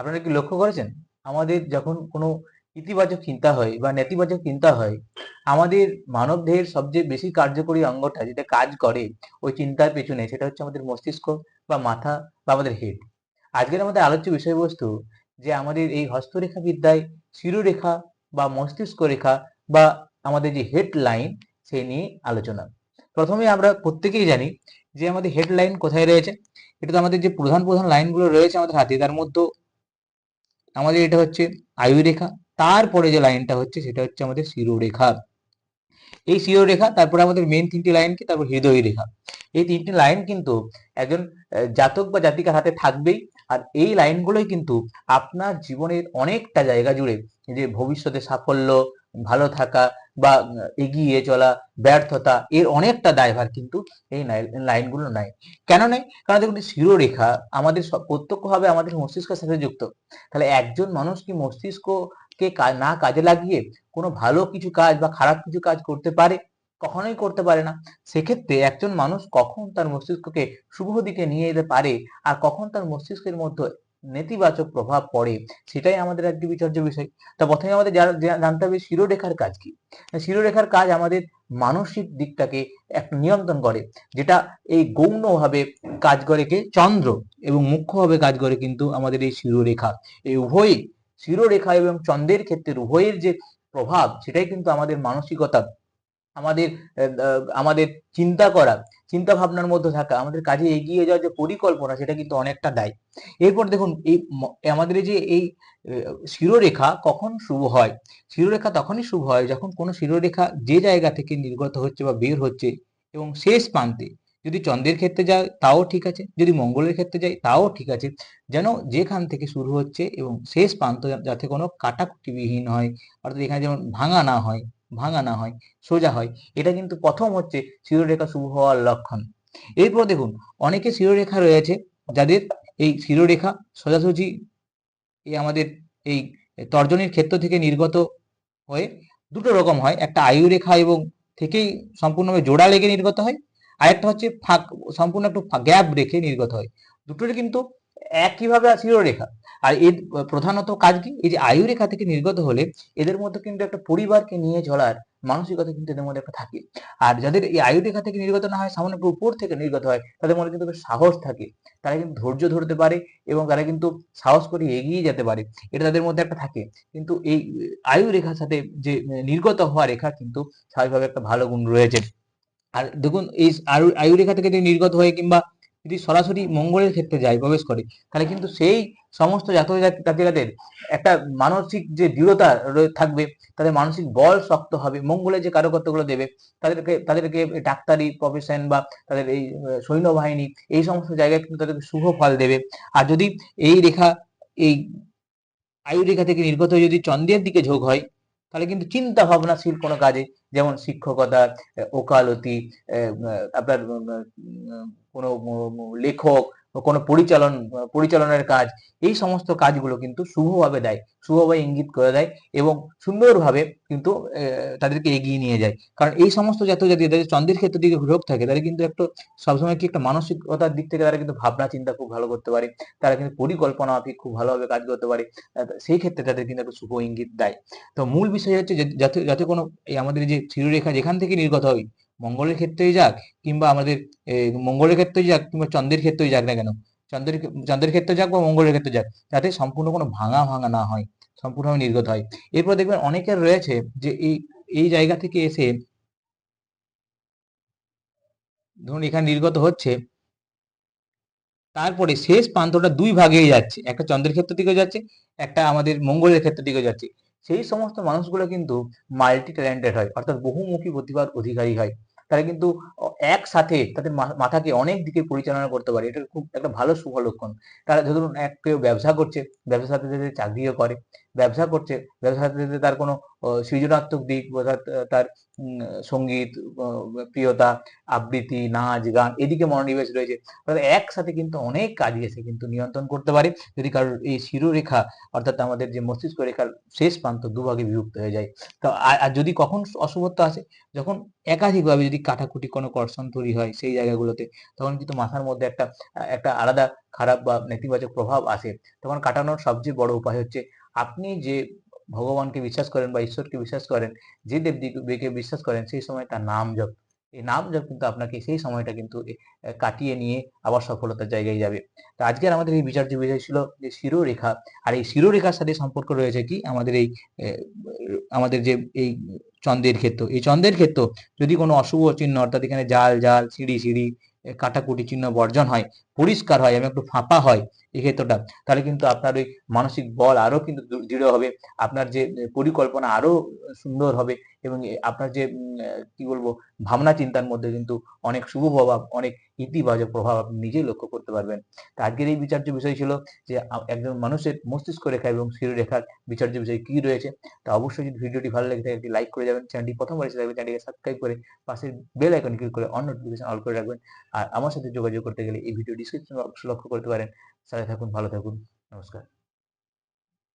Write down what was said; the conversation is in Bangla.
আপনারা কি লক্ষ্য করেছেন? আমাদের যখন কোনো ইতিবাচক চিন্তা হয় বা নেতিবাচক চিন্তা হয়, আমাদের মানব দেহের সবচেয়ে বেশি কার্যকরী অঙ্গটা যেটা কাজ করে ওই চিন্তার পেছনে সেটা হচ্ছে আমাদের মস্তিষ্ক বা মাথা বা আমাদের হেড আজকের আমাদের আলোচ্য বিষয়বস্তু যে আমাদের এই হস্তরেখা বিদ্যায় শিরোরেখা বা মস্তিষ্ক রেখা বা আমাদের যে হেড লাইন সেই নিয়ে আলোচনা। প্রথমে আমরা প্রত্যেকেই জানি যে আমাদের হেড লাইন কোথায় রয়েছে? এটা তো আমাদের যে প্রধান প্রধান লাইনগুলো রয়েছে আমাদের হাতে, তার মধ্যে আমাদের এটা হচ্ছে আয়ুরেখা তারপরে যে লাইনটা হচ্ছে সেটা হচ্ছে আমাদের শিরোরেখা এই শিরোরেখা তারপরে আমাদের মেন তিনটি লাইন কি? তারপর হৃদয় রেখা। এই তিনটি লাইন কিন্তু একজন জাতক বা জাতিকার হাতে থাকবেই। আর এই লাইনগুলোই কিন্তু আপনার জীবনের অনেকটা জায়গা জুড়ে যে ভবিষ্যতে সাফল্য, ভালো থাকা বা এগিয়ে চলা ব্যর্থতা এর অনেকটা দায়ভার কিন্তু এই লাইনগুলো নাই। কেন নেই? কারণ দেখুন, শিরোরেখা আমাদের প্রত্যক্ষভাবে আমাদের মস্তিষ্কের সাথে যুক্ত। তাহলে একজন মানুষ কি মস্তিষ্ককে না কাজে লাগিয়ে কোনো ভালো কিছু কাজ বা খারাপ কিছু কাজ করতে পারে? কখনোই করতে পারে না। সেক্ষেত্রে একজন মানুষ কখন তার মস্তিষ্ককে শুভ দিকে নিয়ে যেতে পারে আর কখন তার মস্তিষ্কের মধ্যে নেতিবাচক প্রভাব পড়ে, সেটাই আমাদের একটি বিচার্য বিষয়। তা প্রথমে আমাদের জানতে হবে শিরোরেখার কাজ কি। শিরোরেখার কাজ আমাদের মানসিক দিকটাকে নিয়ন্ত্রণ করে, যেটা এই গৌণভাবে কাজ করে কে? চন্দ্র এবং মুখ্যভাবে কাজ করে কিন্তু আমাদের এই শিরোরেখা। এই উভয়ই শিরোরেখা এবং চন্দ্রের ক্ষেত্রে উভয়ের যে প্রভাব, সেটাই কিন্তু আমাদের মানসিকতা আমাদের আমাদের চিন্তা করা, চিন্তা ভাবনার মধ্যে থাকা, আমাদের কাজে এগিয়ে যাওয়ার যে পরিকল্পনা, সেটা কিন্তু অনেকটা দেয়। এরপর দেখুন, এই আমাদের যে এই শিরোরেখা কখন শুভ হয়? শিরোরেখা তখনই শুভ হয় যখন কোনো শিরোরেখা যে জায়গা থেকে নির্গত হচ্ছে বা বের হচ্ছে এবং শেষ প্রান্তে। যদি চন্দ্রের ক্ষেত্রে যায়, তাও ঠিক আছে। যদি মঙ্গলের ক্ষেত্রে যায়, তাও ঠিক আছে। যেন যেখান থেকে শুরু হচ্ছে এবং শেষ প্রান্ত যাতে কোনো কাটাকুটিবিহীন হয়, অর্থাৎ এখানে যেমন ভাঙা না হয় ভাঙা না হয়, সোজা হয়। এটা কিন্তু প্রথম হচ্ছে শিরোরেখা শুভ হওয়ার লক্ষণ। এরপর দেখুন, অনেকে শিরোরেখা রয়েছে, যাদের এই শিরোরেখা সোজাসুজি এই আমাদের এই তর্জনীর ক্ষেত্র থেকে নির্গত হয়ে দুটো রকম হয়, একটা আয়ু রেখা এবং থেকেই সম্পূর্ণভাবে জোড়া লেগে নির্গত হয়, আরেকটা হচ্ছে ফাঁক, সম্পূর্ণ একটু গ্যাপ রেখে নির্গত হয়। দুটোরই কিন্তু একইভাবে শিরোরেখা আর এর প্রধানত কাজ কি? এই যে আয়ু রেখা থেকে নির্গত হলে এদের মধ্যে কিন্তু একটা পরিবারকে নিয়ে চলার মানসিকতা কিন্তু এদের মধ্যে একটা থাকে। আর যাদের এই আয়ু রেখা থেকে নির্গত না হয়, সামান্য উপর থেকে নির্গত হয়, তাদের মধ্যে কিন্তু সাহস থাকে। তারা কিন্তু ধৈর্য ধরতে পারে এবং তারা কিন্তু সাহস করে এগিয়ে যেতে পারে। এটা তাদের মধ্যে একটা থাকে। কিন্তু এই আয়ু রেখার সাথে যে নির্গত হওয়া রেখা কিন্তু স্বাভাবিকভাবে একটা ভালো গুণ রয়েছে। আর দেখুন, এই আয়ু আয়ু রেখা থেকে যদি নির্গত হয়ে কিংবা যদি সরাসরি মঙ্গলের ক্ষেত্রে যায়, প্রবেশ করে, তাহলে কিন্তু সেই সমস্ত জাতক জাতি- জাতিকাদের একটা মানসিক যে দৃঢ়তা থাকবে, তাদের মানসিক বল শক্ত হবে মঙ্গলের যে কারকত্বগুলো দেবে, তাদেরকে তাদেরকে ডাক্তারি প্রফেশন বা তাদের এই সৈন্যবাহিনী, এই সমস্ত জায়গায় কিন্তু তাদেরকে শুভ ফল দেবে। আর যদি এই রেখা এই আয়ু রেখা থেকে নির্গত যদি চন্দ্রের দিকে ঝোঁক হয় তাহলে কিন্তু চিন্তা ভাবনাশীল কোনো কাজে যেমন শিক্ষকতা ওকালতি আপনার কোনো লেখক কোনো পরিচালন, পরিচালনের কাজ, এই সমস্ত কাজগুলো কিন্তু শুভভাবে দেয়, শুভভাবে ইঙ্গিত করে দেয় এবং সুন্দরভাবে কিন্তু তাদেরকে এগিয়ে নিয়ে যায়। কারণ এই সমস্ত জাতীয় জাতি যাদের চন্দ্রের ক্ষেত্রে দিকে রোগ থাকে, তারা কিন্তু একটা সবসময় কি একটা মানসিকতার দিক থেকে তারা কিন্তু ভাবনা চিন্তা খুব ভালো করতে পারে, তারা কিন্তু পরিকল্পনা মাফিক খুব ভালোভাবে কাজ করতে পারে সেই ক্ষেত্রে তাদের কিন্তু একটা শুভ ইঙ্গিত দেয়। তো মূল বিষয় হচ্ছে যাতে যাতে কোনো এই আমাদের যে শিরোরেখা যেখান থেকে নির্গত হয় মঙ্গলের ক্ষেত্রেই যাক কিংবা আমাদের মঙ্গলের ক্ষেত্রেই যাক কিংবা চন্দ্রের ক্ষেত্রেই যাক না কেন, চন্দ্রের চন্দ্রের ক্ষেত্রে যাক বা মঙ্গলের ক্ষেত্রে যাক, যাতে সম্পূর্ণ কোনো ভাঙা ভাঙা না হয়, সম্পূর্ণভাবে নির্গত হয়। এরপর দেখবেন অনেকের রয়েছে যে এই এই জায়গা থেকে এসে ধরুন এখানে নির্গত হচ্ছে, তারপরে শেষ প্রান্তটা দুই ভাগেই যাচ্ছে, একটা চন্দ্রের ক্ষেত্র দিকে যাচ্ছে, একটা আমাদের মঙ্গলের ক্ষেত্র দিকে যাচ্ছে। সেই সমস্ত মানুষগুলো কিন্তু মাল্টি ট্যালেন্টেড হয়, অর্থাৎ বহুমুখী প্রতিভার অধিকারী হয়। তারা কিন্তু একসাথে তাদের মাথাকে অনেক দিকে পরিচালনা করতে পারে। এটা খুব একটা ভালো শুভ লক্ষণ। তারা ধরুন, এক কেউ ব্যবসা করছে, ব্যবসার সাথে সাথে চাকরিও করে। ব্যবসা করছে, ব্যবসার সাথে সাথে তার কোনো সৃজনাত্মক দিক অর্থাৎ তার সংগীত প্রিয়তা, আবৃত্তি, নাচ, গান এদিকে মনোনিবেশ রয়েছে। তাহলে একসাথে কিন্তু অনেক কাজই এসে কিন্তু নিয়ন্ত্রণ করতে পারে। যদি কারোর এই শিরোরেখা, অর্থাৎ আমাদের যে মস্তিষ্ক রেখার শেষ প্রান্ত দুভাগে বিভক্ত হয়ে যায়। তো আর যদি কখন অশুভত্ব আসে? যখন একাধিকভাবে যদি কাটাকুটি কোনো কর্ষণ তৈরি হয় সেই জায়গাগুলোতে, তখন কিন্তু মাথার মধ্যে একটা একটা আলাদা খারাপ বা নেতিবাচক প্রভাব আসে। তখন কাটানোর সবচেয়ে বড় উপায় হচ্ছে আপনি যে ভগবানকে বিশ্বাস করেন বা ঈশ্বরকে বিশ্বাস করেন, যে দেবদেবীকে বিশ্বাস করেন, সেই সময় তার নাম জপ। এই নাম কিন্তু আপনাকে সেই সময়টা কিন্তু কাটিয়ে নিয়ে আবার সফলতার জায়গায় যাবে। তো আজকের আমাদের এই বিচার্য বিষয় ছিল যে শিরোরেখা। আর এই শিরোরেখার সাথে সম্পর্ক রয়েছে কি? আমাদের এই আমাদের যে এই চন্দ্রের ক্ষেত্র। এই চন্দ্রের ক্ষেত্র যদি কোনো অশুভ চিহ্ন অর্থাৎ এখানে জাল জাল, সিঁড়ি সিঁড়ি কাটাকুটি চিহ্ন বর্জন হয় পরিষ্কার হয় এবং একটু ফাঁপা হয় এই ক্ষেত্রটা, তাহলে কিন্তু আপনার ওই মানসিক বল আরও কিন্তু দৃঢ় হবে, আপনার যে পরিকল্পনা আরও সুন্দর হবে এবং আপনার যে কি বলব, ভাবনা চিন্তার মধ্যে কিন্তু অনেক শুভ প্রভাব, অনেক ইতিবাচক প্রভাব আপনি নিজেই লক্ষ্য করতে পারবেন। তা আজকের এই বিচার্য বিষয় ছিল যে একজন মানুষের মস্তিষ্ক রেখা এবং শিরোরেখার বিচার্য বিষয় কি রয়েছে, তা অবশ্যই যদি ভিডিওটি ভালো লেগে থাকে একটি লাইক করে যাবেন, চ্যানেলটি প্রথমবার এসে থাকবে চ্যানেলটিকে সাবস্ক্রাইব করে পাশের বেল আইকন ক্লিক করে অন নোটিফিকেশন অল করে রাখবেন, আর আমার সাথে যোগাযোগ করতে গেলে এই ভিডিও ডিসক্রিপশন বক্স লক্ষ্য করতে পারেন। সাথে থাকুন ভালো থাকুন। নমস্কার।